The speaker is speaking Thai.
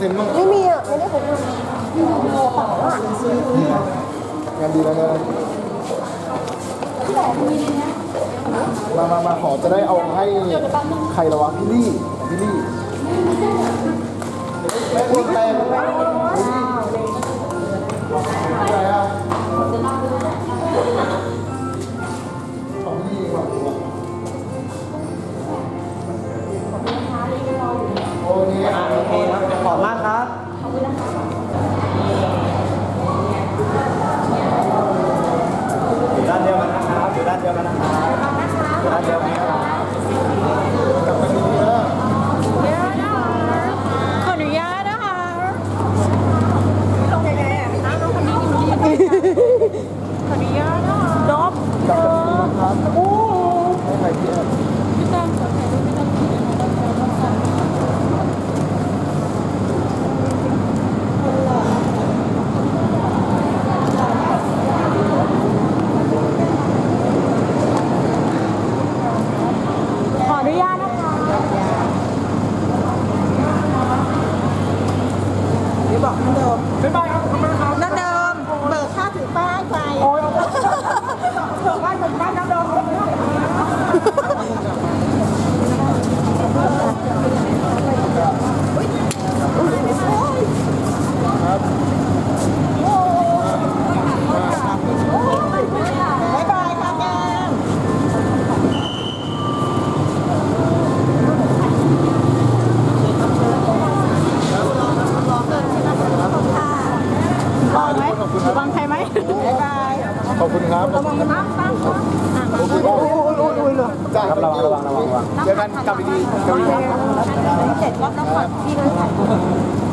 ซ็นบ้างไม่มีอะไม่ได้ผมเงินโตเปล่าอะงานดีแล้นะมามามาขอจะได้เอาให้ใครละวะพี่ลี่พี่ลี่แม่อ้วนแตง บานเบิกบ้านนั่นเดิม ขอบค่ะแกมวางไหมวางใครไหมบ๊ายบายขอบคุณครับขอบคุณครับโอเคครับจ้าครับระวังระวังระวังระวังเจอกันกลับดีๆกลับดีๆเสร็จก็ต้องขอพี่เลยค่าน้